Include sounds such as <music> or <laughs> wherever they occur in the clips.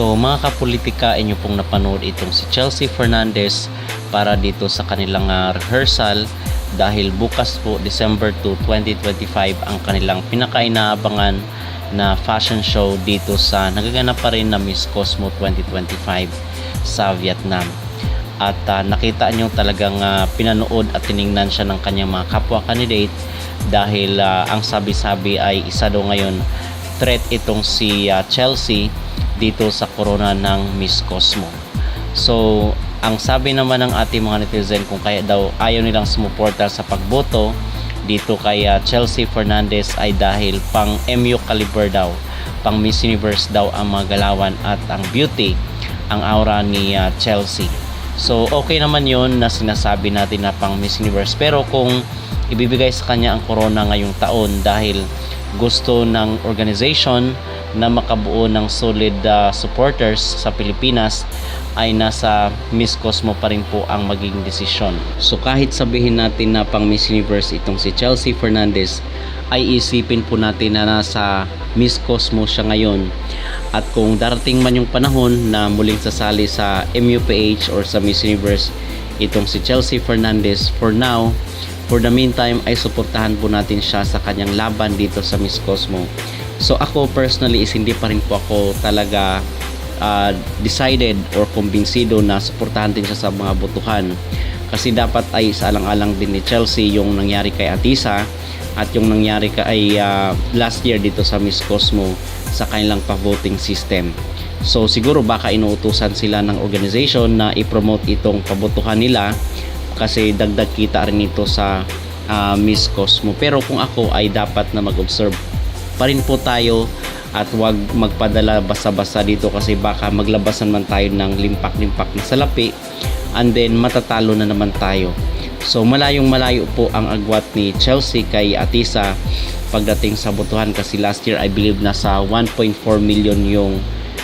mga kapolitika, inyo pong napanood itong si Chelsea Fernandez para dito sa kanilang ah, rehearsal dahil bukas po December 2, 2025 ang kanilang pinakainaabangan na fashion show dito sa nagaganap pa rin na Miss Cosmo 2025 sa Vietnam. At ah, nakita nyo talagang ah, pinanood at tiningnan siya ng kanyang mga kapwa candidate dahil ah, ang sabi-sabi ay isa daw ngayon threat itong si ah, Chelsea dito sa corona ng Miss Cosmo. So, ang sabi naman ng ating mga netizen kung kaya daw ayaw nilang sumuporta sa pagboto dito kay ah, Chelsea Fernandez ay dahil pang MU caliber daw, pang Miss Universe daw ang mga at ang beauty, ang aura ni ah, Chelsea. So, okay naman yon na sinasabi natin na pang Miss Universe. Pero kung ibibigay sa kanya ang corona ngayong taon dahil gusto ng organization na makabuo ng solid uh, supporters sa Pilipinas ay nasa Miss Cosmo pa rin po ang magiging desisyon. So kahit sabihin natin na pang Miss Universe itong si Chelsea Fernandez ay isipin po natin na nasa Miss Cosmo siya ngayon at kung darating man yung panahon na muling sasali sa MUPH or sa Miss Universe itong si Chelsea Fernandez for now for the meantime ay suportahan po natin siya sa kanyang laban dito sa Miss Cosmo so ako personally is hindi pa rin po ako talaga uh, decided or kumbinsido na suportahan din siya sa mga botohan kasi dapat ay saalang-alang din ni Chelsea yung nangyari kay Atisa at yung nangyari kay uh, last year dito sa Miss Cosmo sa kanilang pa-voting system. So siguro baka inuutusan sila ng organization na i-promote itong pabotohan nila kasi dagdag kita rin ito sa uh, Miss Cosmo. Pero kung ako ay dapat na mag-observe pa rin po tayo at wag magpadala basa-basa dito kasi baka maglabasan man tayo ng limpak-limpak na salapi and then matatalo na naman tayo. So malayong malayo po ang agwat ni Chelsea kay Atisa pagdating sa botohan kasi last year I believe nasa 1.4 million yung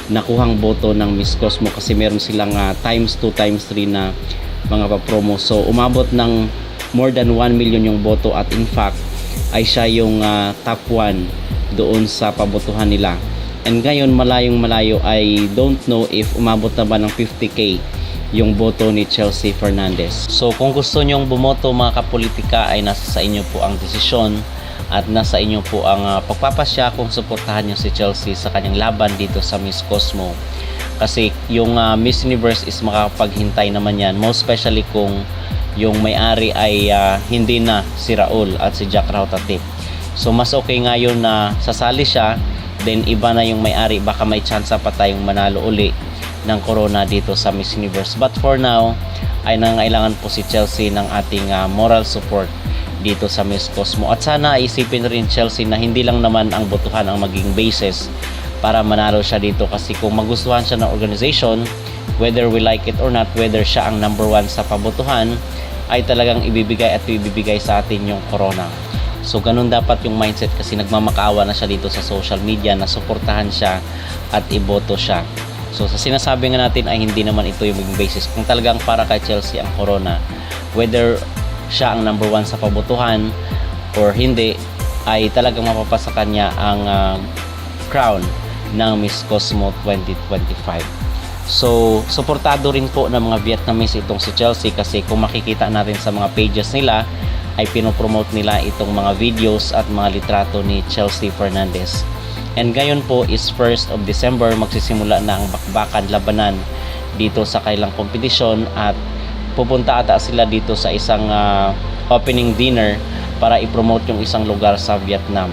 nakuhang boto ng Miss Cosmo kasi meron silang uh, times 2 times 3 na mga pa-promo. So umabot ng more than 1 million yung boto at in fact ay siya yung uh, top 1 doon sa pabotohan nila. And ngayon malayong malayo I don't know if umabot na ba ng 50k yung boto ni Chelsea Fernandez. So kung gusto nyong bumoto mga kapolitika ay nasa sa inyo po ang desisyon at nasa inyo po ang uh, pagpapasya kung suportahan nyo si Chelsea sa kanyang laban dito sa Miss Cosmo. Kasi yung uh, Miss Universe is makapaghintay naman yan, most especially kung yung may-ari ay uh, hindi na si Raul at si Jack Rautatip. So mas okay nga yun na sasali siya, then iba na yung may-ari, baka may chance pa tayong manalo uli ng corona dito sa Miss Universe. But for now, ay nangailangan po si Chelsea ng ating uh, moral support dito sa Miss Cosmo. At sana isipin rin Chelsea na hindi lang naman ang botohan ang maging basis para manalo siya dito kasi kung magustuhan siya ng organization, whether we like it or not, whether siya ang number one sa pabotohan, ay talagang ibibigay at ibibigay sa atin yung corona. So ganun dapat yung mindset kasi nagmamakaawa na siya dito sa social media na suportahan siya at iboto siya. So sa sinasabi nga natin ay hindi naman ito yung basis. Kung talagang para kay Chelsea ang corona, whether siya ang number one sa pabotohan or hindi, ay talagang mapapasa kanya ang uh, crown ng Miss Cosmo 2025. So, suportado rin po ng mga Vietnamese itong si Chelsea kasi kung makikita natin sa mga pages nila, ay pinopromote nila itong mga videos at mga litrato ni Chelsea Fernandez. And ngayon po is 1st of December magsisimula na ang bakbakan labanan dito sa kailang kompetisyon at pupunta ata sila dito sa isang uh, opening dinner para i-promote yung isang lugar sa Vietnam.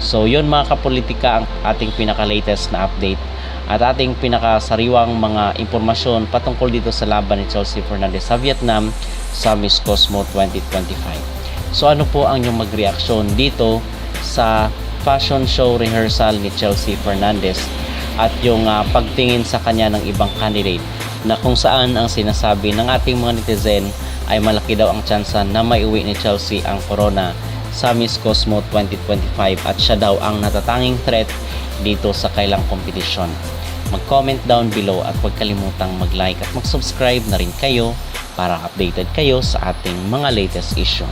So yun mga kapolitika ang ating pinaka-latest na update at ating pinakasariwang mga impormasyon patungkol dito sa laban ni Chelsea Fernandez sa Vietnam sa Miss Cosmo 2025. So ano po ang inyong magreaksyon dito sa fashion show rehearsal ni Chelsea Fernandez at yung uh, pagtingin sa kanya ng ibang candidate na kung saan ang sinasabi ng ating mga netizen ay malaki daw ang tsansa na maiuwi ni Chelsea ang corona sa Miss Cosmo 2025 at siya daw ang natatanging threat dito sa kailang kompetisyon. Mag-comment down below at huwag kalimutang mag-like at mag-subscribe na rin kayo para updated kayo sa ating mga latest issue.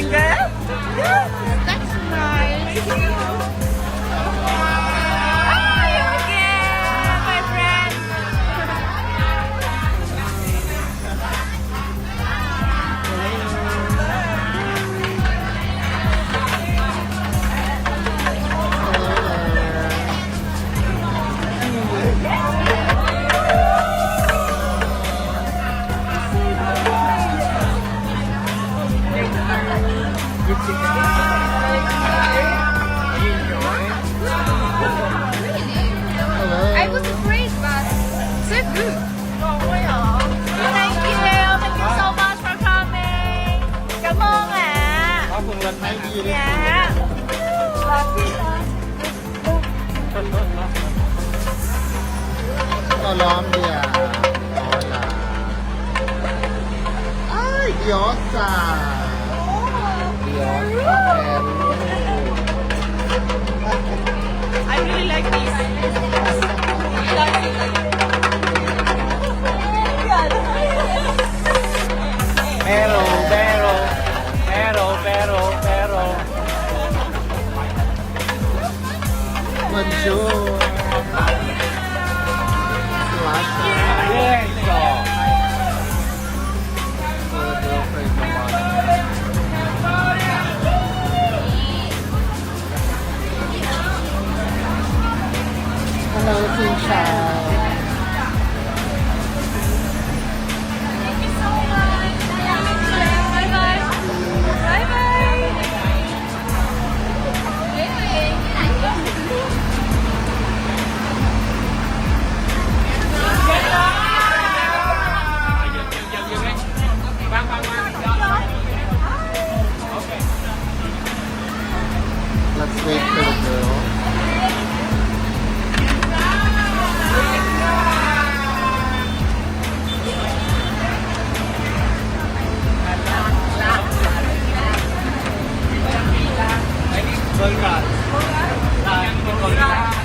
going good? Yeah. Thank you. Thank you so much for coming. Cảm ơn ạ. Có phường lần hay đi đi. Dạ. Colombia. Hola. Ay, Diosa. Diosa, Peru. I really like this. Pero, pero, pero, pero, pero. Bonjour. Slasha. Eso. Hello, Tinsha. Thank wait for the girl.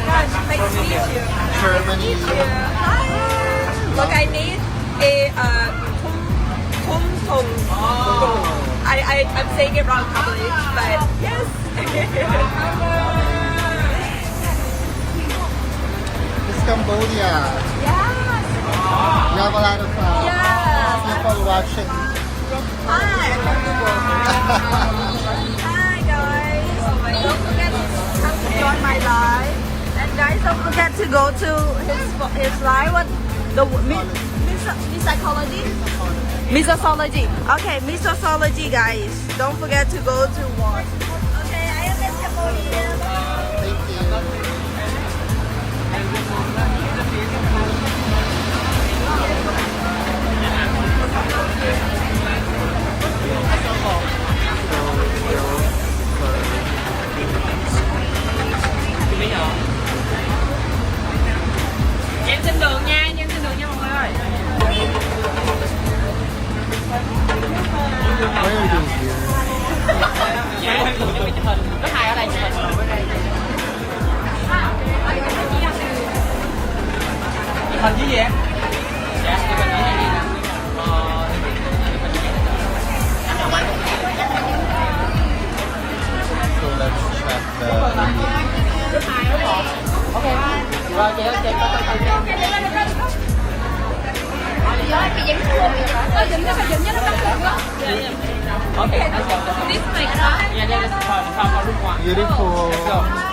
Nice to meet you. Germany. Hi. Look, I need a uh, tum tum tum. I I I'm saying it wrong probably, but yes. <laughs> It's Cambodia. yes. You have a lot of uh, Yes. people watching. Hi. Hi guys. Don't forget to come to join my live. And guys, don't forget to go to his his live. What the mi- mis- psychology? Misosology. Okay, misosology, guys. Don't forget to go to watch. Okay, I am in Cambodia. Thank you. Em mình với gì em? Rồi chị ơi, chị coi coi coi chị dẫn nó luôn, ơi dẫn nó, dẫn nó bắt được đó. Okay, that's all. This mic, huh? Yeah, Beautiful.